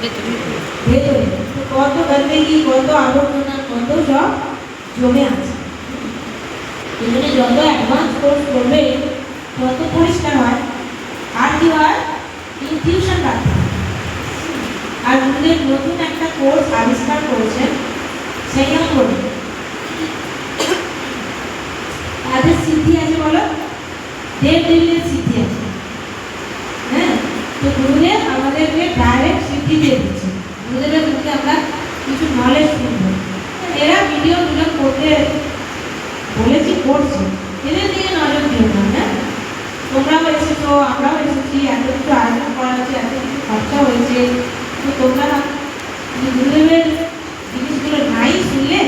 ভেতরে কত গন্দেগি কত আবর্জনা কত সব জমে আছে। এখানে যত অ্যাডভান্স কোর্স করবে তত পরিষ্কার হয় আর কি হয় টিউশন রাখতে আর আমাদের নতুন একটা কোর্স আবিষ্কার করেছেন সেই অঙ্গনে তাদের সিদ্ধি আছে বলো দেব দেবীদের সিদ্ধি আছে হ্যাঁ তো গুরুদেব আমাদেরকে সিদ্ধি দিয়ে দিচ্ছে। নিজেদের মুখে আমরা কিছু নলেজ শুনব। এরা ভিডিওগুলো করতে বলেছি, করছে। এদের দিকে নজর দিও না হ্যাঁ? তোমরাও এসেছ, আমরাও এসেছি, এত কিছু আয়োজন করা হয়েছে, এত কিছু খরচা হয়েছে। তো তোমরা যদি গুরুদেবের জিনিসগুলো নাই শুনলে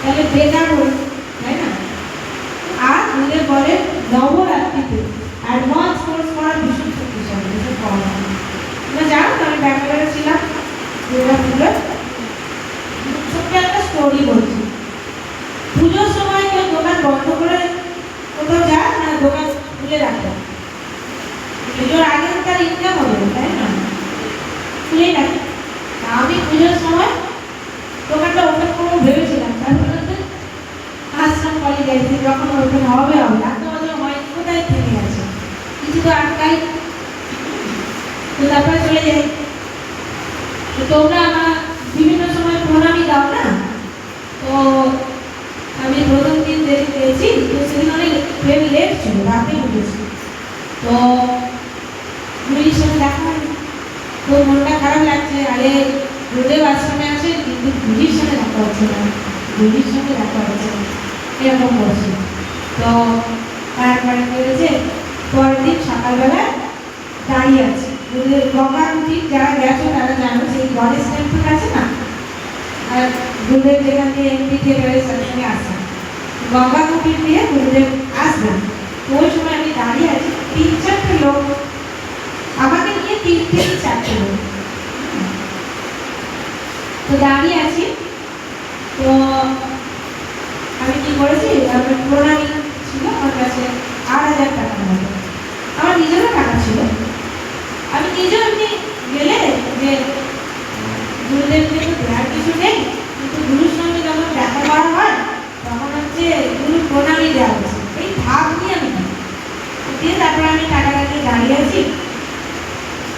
তাহলে বেকার হল তাই না আর গুরুদেব বলে নবরাত্রিতে অ্যাডভান্স কোর্স করা ভীষণ শক্তিশালী ভীষণ পাওয়া তোমরা জানো তো আমি ব্যাঙ্গালোরে ছিলাম দুর্গা পুজোর ছোট্ট একটা স্টোরি বলছি পুজোর সময় কেউ দোকান বন্ধ করে কোথাও যায় না দোকান খুলে রাখে পুজোর তো ইনকাম হবে, তাই না? খুলেই রাখে তা আমি পুজোর সময় দোকানটা ওপেন করব ভেবেছিলাম তারপরে তো আশ্রম কলেজ গেছি, যখন ওপেন হবে হবে। এত বছর হয় কোথায় থেকে গেছে? কিছু তো আটকাই তো তারপরে চলে যাই। তো তোমরা আমার বিভিন্ন সময় প্রণামী দাও না তো আমি প্রথম দিন দেরি পেয়েছি তো সেদিন অনেক ট্রেন লেট ছিল রাতে উঠেছি তো গুলির সঙ্গে দেখা হয়নি তো মনটা খারাপ লাগছে, আরে গুরুদেব আশ্রমে আছে, কিন্তু গুলির সাথে দেখা হচ্ছে না গুলির সাথে দেখা হচ্ছে না, এরকম বলছে। তো তারপরে করেছে পরের দিন সকালবেলা দাঁড়িয়ে আছে। গুরুদেব গঙ্গামুখী যারা গেছো, তারা জানো, সেই গণেশ টেম্পল আছে না? আর গুরুদেব যেখান দিয়ে এমপি থিয়েটারে সঙ্গে আসেন গঙ্গামুখী দিয়ে গুরুদেব আসবেন ওই সময় আমি দাঁড়িয়ে আছি, তিন চারটে লোক। আমাকে নিয়ে তিন থেকে চারটে লোক। তো দাঁড়িয়ে আছি। তো আমি কি করেছি? আমার প্রণামী ছিল, আমার কাছে আট হাজার টাকা মতো আমার নিজেরও টাকা ছিল। আমি নিজেও এমনি গেলে যে গুরুদেবকে তো দেওয়ার কিছু নেই, কিন্তু গুরুর সঙ্গে যখন দেখা করা হয়, তখন হচ্ছে গুরু প্রণামী দেওয়া হচ্ছে এই ভাব নিয়ে আমি দিয়ে তারপরে আমি টাকাটা নিয়ে দাঁড়িয়ে আছি।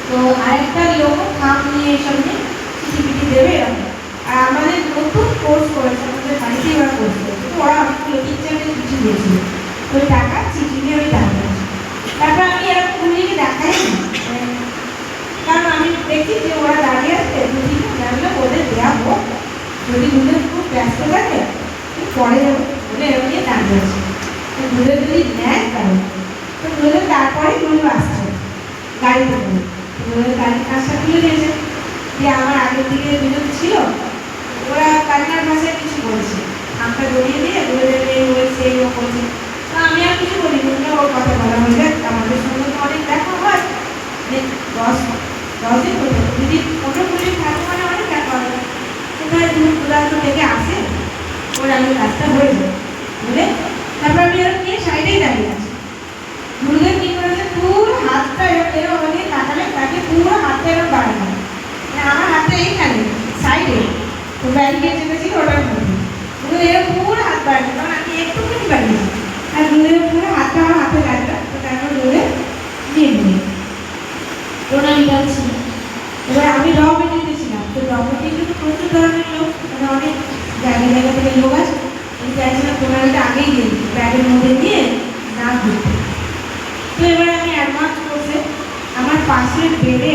তো আরেকটা লোক খাম নিয়ে এসব নিয়ে চিঠি পিঠি দেবে এরকম আর আমাদের নতুন কোর্স করেছে আমাদের বাড়িতে ওরা কোর্স করেছে তো ওরা অনেকগুলো তিন চারটে চিঠি দিয়েছিল ওই টাকা চিঠি নিয়ে আমি দাঁড়িয়ে আছি তারপর আমি এরকম গুলিকে দেখাই না মানে কারণ আমি দেখি যে ওরা দাঁড়িয়ে আছে যদি জানলে ওদের দেওয়া হোক যদি দুধের খুব ব্যস্ত থাকে আমি পরে যাব বলে এরকম নিয়ে দাঁড়িয়ে আছে তো দুধের যদি নেয় কারণ তো দুধের তারপরে গুলো আসছে গাড়িতে করে দুধের গাড়ির কাজটা তুলে দিয়েছে যে। আমার আগের দিকে দুজন ছিল, ওরা কান্নার ভাষায় কিছু বলছে। আমটা জড়িয়ে দিয়ে এই ওই সেই ও বলছে। তো আমি আর কিছু বলি না ওর কথা বলা যায় আমাদের সঙ্গে তো অনেক দেখা হয়। যে দশ দশ দিন হলো, যদি পনেরো কুড়ি থাকে মানে অনেক দেখা হয়। কোথায় দূর দূরান্ত থেকে আসে, ওর আমি রাস্তা হয়ে যায়। বুঝলে তারপর আমি এরকম নিয়ে সাইডেই দাঁড়িয়ে আছি। গুরুদেব কি করেছে? পুরো হাতটা এরকম এরকম আমাকে তাকালে তাকে পুরো হাতটা এরকম বাড়ানো মানে আমার হাতটা এইখানে, সাইডে। তো ব্যারিকেড যেটা ছিল ওটার মধ্যে। গুরুদেব পুরো হাত বাড়ানো কারণ আমি একটুখানি বাড়িয়েছি আর গুরুদেব পুরো হাতটা আমার হাতে লাগল। তো তারপর গুরুদেব নিয়ে নিয়ে প্রণালীটা ছিল এবার আমি র মিটিংতে ছিলাম তো র মিটিংয়ে তো প্রচুর ধরনের লোক মানে অনেক জায়গা জায়গা থেকে লোক আছে আমি চাইছিলাম প্রণালীটা আগেই দিয়ে দিই ব্যাগের মধ্যে নিয়ে না ঘুরতে তো এবার আমি অ্যাডভান্স করছে আমার পাশের বেডে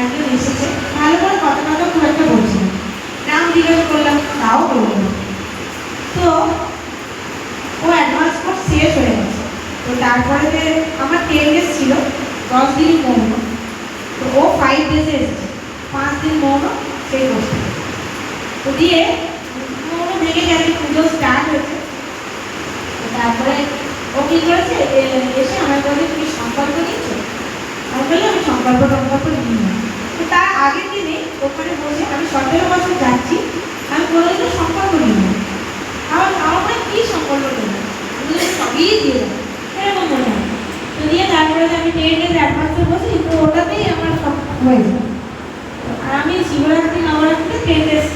একজন এসেছে ভালো করে কথা কথা খুব একটা বলছে না। নাম জিজ্ঞেস করলাম তাও বলল না। তো ও অ্যাডভান্স কোর্স শেষ হয়ে গেছে। তো তারপরে যে আমার টেন ডেজ ছিল, দশ দিন মৌন। তো ও ফাইভ ডেজে এসেছে। পাঁচ দিন মৌন, সেই করছে তো দিয়ে মৌন ভেঙে গেছে পুজো স্টার্ট হয়েছে। তারপরে ও কী করেছে? এসে আমার কাছে তুমি সংকল্প নিচ্ছ আমি বললাম, আমি সংকল্প টঙ্কল্প নিই না। তো তার আগের দিনে ওখানে বসে আমি সতেরো বছর যাচ্ছি। আমি কোনোদিনও সংকল্প নিই। না আমার আমার মনে কী সংকল্প নেই? আমি সবই দিয়ে এরকম মনে হয় তো দিয়ে তারপরে আমি টেন ডেজ অ্যাডভান্সে বসি তো ওটাতেই আমার সব হয়ে যায়। আর আমি শিবরাত্রি, নবরাত্রিতে টেন্ডেস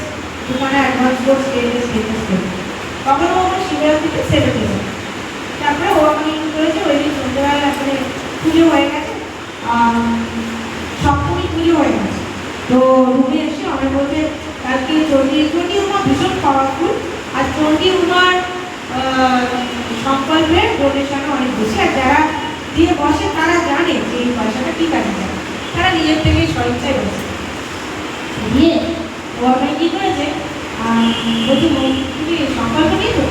দোকানে অ্যাডভান্স কোর্স টেন্ডেস টেন্ডেস করি কখনো কখনো শিবরাত্রিতে সেভেন ডেজ তারপরে ও আমাকে কি করেছে, ওই দিন সন্ধ্যেবেলা মানে পুজো হয়ে গেছে। সপ্তমী পুজো হয়ে গেছে। তো রুমে এসে আমি বলছে কালকে চণ্ডী চণ্ডী উমা ভীষণ পাওয়ারফুল আর চণ্ডী উমার সংকল্পের ডোনেশন অনেক বেশি। আর যারা দিয়ে বসে তারা জানে যে এই পয়সাটা ঠিক আছে যায় তারা নিজের থেকে স্বইচ্ছায় বসে। দিয়ে আপনার কী করেছে? বলছি "মৌ, তুমি সংকল্প নিয়ে তো?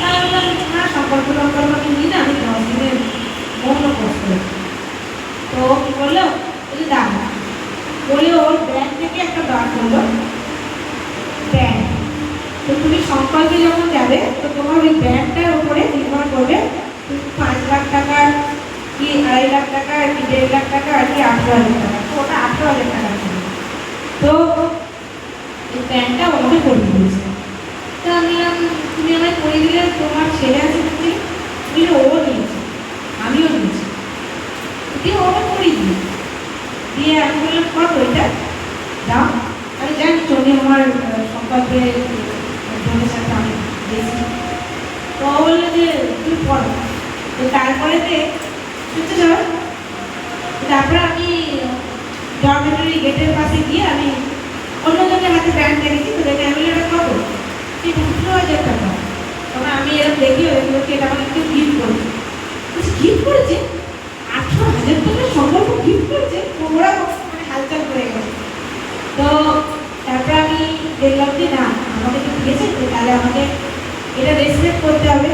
তা আমি বললাম না সংকল্প টঙ্কল্প নিই না আমি দশ দিনের মৌন কোর্স তো কী করল? বলছি দাঁড়া। বলে ওর ব্যাগ থেকে একটা বার করল। ব্যাগ। তো তুমি সংকল্পে যখন যাবে, তো তোমার ওই ব্যাগটার উপরে নির্ভর করবে তুমি পাঁচ লাখ টাকার কি আড়াই লাখ টাকা কি দেড় লাখ টাকা আর কি আঠেরো হাজার টাকা। তো ওটা আঠেরো হাজার টাকা ছিল। তো এই প্যান্টটা আমাকে পরিয়ে দিয়েছে। তো আমি তুমি আমায় পরিয়ে দিলে তোমার ছেলে আছে তুমি তুমি ও নিয়েছে, আমিও নিয়েছি। দিয়ে ওটা পরিয়ে দিই দিয়ে আমি বললাম, কত এটা? দাও আমি জানি চলে আমার বেশি তো বলল যে, তুই পড়ো। তো যাও তারপরে আমি ডরমেটরি গেটের পাশে গিয়ে আমি অন্যজনের হাতে ব্যান্ড দেখেছি। তো দেখে আমি এটা কত সেই দুশো হাজার টাকা তখন আমি এরকম দেখি ওইগুলোকে এটা আমাকে কেউ গিফট করেছে। গিফট করেছে? আঠেরো হাজার টাকার সম্পর্ক গিফট করেছে। ওরা মানে হালচাল করে গেছে। তো তারপরে আমি দেখলাম যে না, আমাকে তো দিয়েছে তাহলে আমাকে এটা রেসপেক্ট করতে হবে।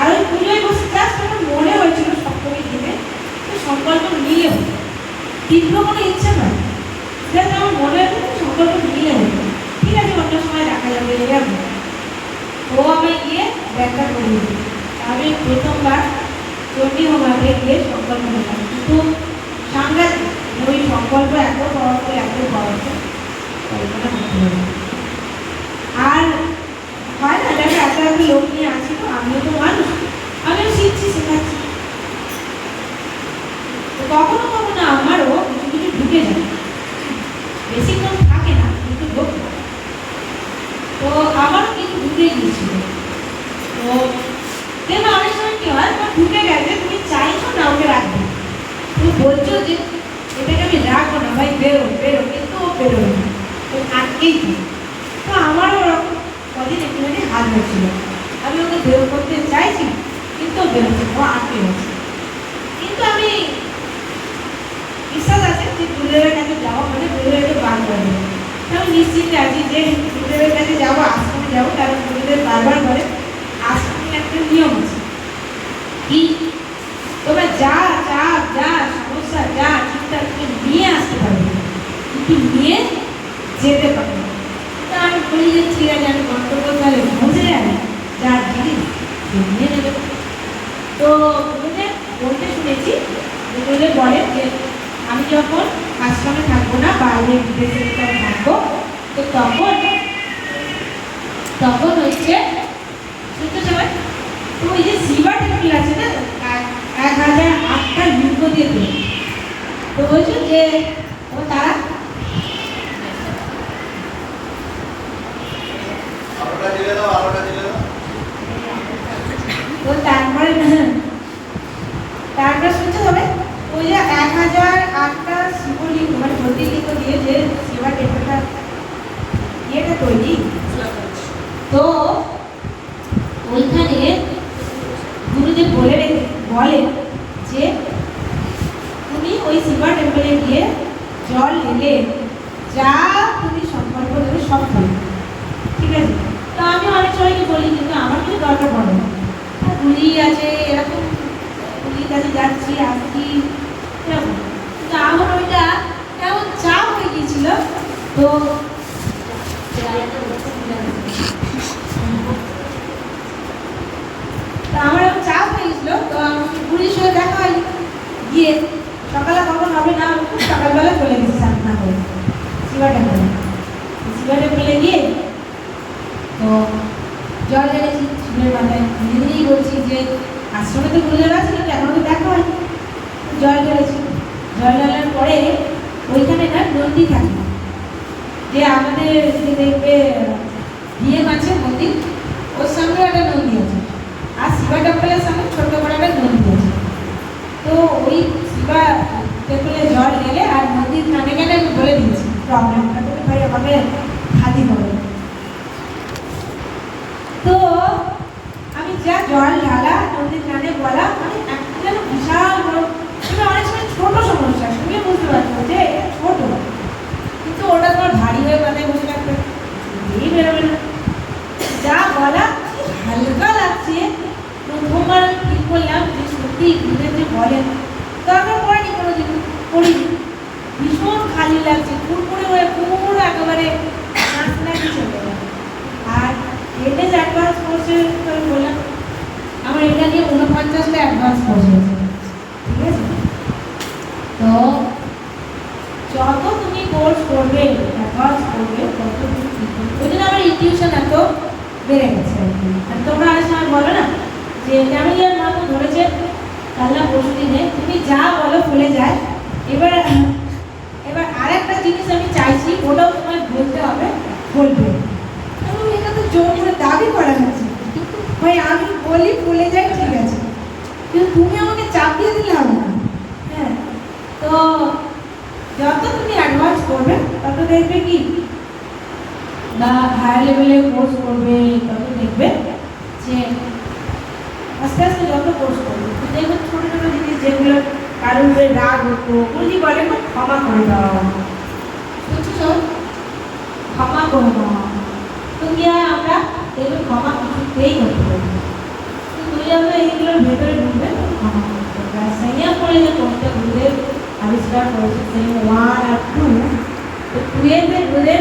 আর ওই পুজোয় বসে জাস্ট আমার মনে হয়েছিল সপ্তমী দিনে সংকল্প নিয়ে হতো তীব্র কোনো ইচ্ছা নয়। জাস্ট আমার মনে হয়েছে সংকল্প নিয়ে হতো ঠিক আছে, অন্য সময় দেখা যাবে এটা হবে। ও আমায় গিয়ে ব্যাগটা করিয়ে দিল আমি প্রথমবার চণ্ডী হোমাতে গিয়ে সংকল্প নিলাম কিন্তু সাংঘাতিক ওই সংকল্প এত পাওয়ারফুল এত পাওয়ারফুল কল্পনা করতে পারি না। আর হয় না দেখো এত এত লোক নিয়ে আছি তো আমিও তো মানুষ আমিও শিখছি শেখাচ্ছি তো কখনো আমারও কিছু কিছু ঢুকে যায়। বেশিক্ষণ থাকে না, কিন্তু লোক তো আমারও কিছু ঢুকে গিয়েছিল। তো দেখো অনেক সময় কি হয়, তোমার ঢুকে গেছে, তুমি চাইছো না ওকে রাখবে? তুমি বলছো যে, এটাকে আমি রাখব না, ভাই, বেরো বেরো। কিন্তু ও বেরোবে না। তো আটকেই তো আমারও ওরকম কদিন একটুখানি হাত হয়েছিল আমি ওকে বের করতে চাইছি, কিন্তু বেরোচ্ছে ও আটকে গেছে। কিন্তু আমি যে গুরুদেবের কাছে যাওয়া মানে গুরুদেবকে বার করে দেবো তো আমি নিশ্চিন্তে আছি যে গুরুদেবের কাছে যাব, আশ্রমে যাব, কারণ গুরুদেব বারবার বলে, আশ্রমে একটা নিয়ম আছে। কি? তোমরা যা যা যা সমস্যা, যা চিন্তা তুমি নিয়ে আসতে পারবে কিন্তু নিয়ে যেতে পারবে তা আমি বলি যে, ঠিক আছে, আমি গন্তব্য তাহলে পৌঁছে যাবে যা জিনিস নিয়ে নেবে। তো বলতে শুনেছি বলেন যে আমি যখন আশ্রমে থাকব না বাইরে বিদেশে থাকব তো তখন তখন হচ্ছে শুনতে সবাই তো ওই যে শিবা টেম্পল আছে না এক- হাজার আটটা লিঙ্গ দিয়ে তৈরি। তো বলছো যে ও তারা? তো তারপরে তারপরে শুনতে হবে ওই যে এক হাজার আটটা শিবলিঙ্গ মানে জ্যোতির্লিঙ্গ দিয়ে যে শিবা টেম্পলটা ইয়েটা তৈরি। তো ওইখানে গুরুদেব বলে বলেন যে তুমি ওই শিবা টেম্পলে গিয়ে জল নিলে যা তুমি সংকল্প দেবে সব ঠিক আছে? তো আমি অনেক সবাইকে বলি, কিন্তু আমার কিছু দরকার পড়ে না। গুলি আছে, এরকম গুলির কাছে যাচ্ছি, আসছি, এরকম। কিন্তু আমার ওইটা কেমন চাপ হয়ে গিয়েছিল। তো তা আমার এরকম চাপ হয়ে গেছিল, তো আমাকে গুলির সঙ্গে দেখা হয় গিয়ে সকালে কখন হবে না, সকালবেলা চলে গেছি সাধনা করে। শিবা টেম্পলে শিবা টেম্পলে গিয়ে তো জল ঢেলেছি শিবের মাথায় নিজে নিজেই বলছি যে আশ্রমে তো আছে, কিন্তু এখনও তো দেখা হয়নি। জল ঢেলেছি। জল ঢালার পরে ওইখানে না নন্দী থাকে। যে আমাদের দেখবে ডিএম আছে মন্দির, ওর সামনে একটা নন্দী আছে। আর শিবা টেম্পলের সামনে ছোট্ট করে একটা নন্দী আছে তো ওই শিবা টেম্পলে জল গেলে আর নদীর কানে কানে আমি বলে দিয়েছি, প্রবলেমটা তুমি ভাই আমাকে খালি হবে তো আমি যা জল ঢালা, নদীর কানে বলা মানে একটা যেন বিশাল বড় তুমি অনেক সময় ছোট সমস্যা শুনে বুঝতে পারছ যে ছোট। কিন্তু ওটা তোমার ভারী হয়ে মাথায় বসে থাকবে বেরোবে না। যা বলা হালকা লাগছে প্রথমবার আমি ফিল করলাম যে সত্যি দুধের যে বলেন দরকার পড়েনি কোনো দিন করিনি ভীষণ খালি লাগছে কুরকুরে হয়ে পুরো একেবারে নাচ চলে গেল। আর যে অ্যাডভান্স কোর্সে আমি বললাম আমার এটা নিয়ে উনপঞ্চাশটা অ্যাডভান্স কোর্স হয়েছে। ঠিক আছে? তো যত তুমি কোর্স করবে অ্যাডভান্স করবে, তত তুমি ওই জন্য আমার ইনটিউশন এত বেড়ে গেছে আর আর তোমরা অনেক সময় বলো না যে ক্যামেলিয়ার মতো ধরেছে কাল না পরশু দিনে। তুমি যা বলো ফুলে যায়। এবার এবার আরেকটা জিনিস আমি চাইছি, ওটাও তোমায় বলতে হবে, বলবে। এটা তো জোর করে দাবি করা হচ্ছে। ভাই, আমি বলি ভুলে যাই, ঠিক আছে। কিন্তু তুমি আমাকে চাপ দিয়ে দিলে হবে না। হ্যাঁ তো যত তুমি অ্যাডভান্স করবে, তত দেখবে কি? বা হায়ার লেভেলে কোর্স করবে, তত দেখবে যে আস্তে আস্তে যত কোর্স করবে দেখবে ছোটো ছোটো জিনিস যেগুলো কারোর উপরে রাগ হতো বুঝি বলে ক্ষমা করে দেওয়া বুঝছ? ক্ষমা করে দেওয়া তো কি আমরা? দেখবে ক্ষমা কিছুতেই করতে পারি না। তো তুমি যখন এইগুলোর ভেতরে ঢুকবে ক্ষমা করতে আর সাইয়া করে যে কোর্সটা ঘুরে আবিষ্কার করেছে সেই ওয়ান আর টু তো টুয়েলভে ঘুরে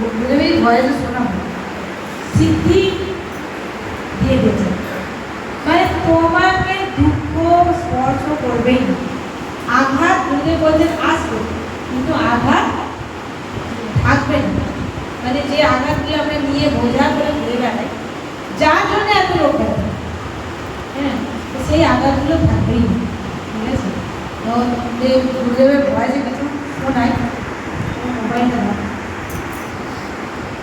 গুরুদেবের ভয়েসে শোনা সিদ্ধি দিয়ে দিয়েছে। তোমাকে দুঃখ স্পর্শ করবেই না। আঘাত গুরুদেব বলছেন আসবে। কিন্তু আঘাত থাকবে না। মানে যে আঘাতগুলো আমরা নিয়ে বোঝা করে ঘুরে বেড়াই, যার জন্য এত লোক ব্যথা হ্যাঁ তো সেই আঘাতগুলো থাকবেই। না ঠিক আছে? তো যে গুরুদেবের ভয়েসে কিছু শোনায়, মোবাইলটা দাও।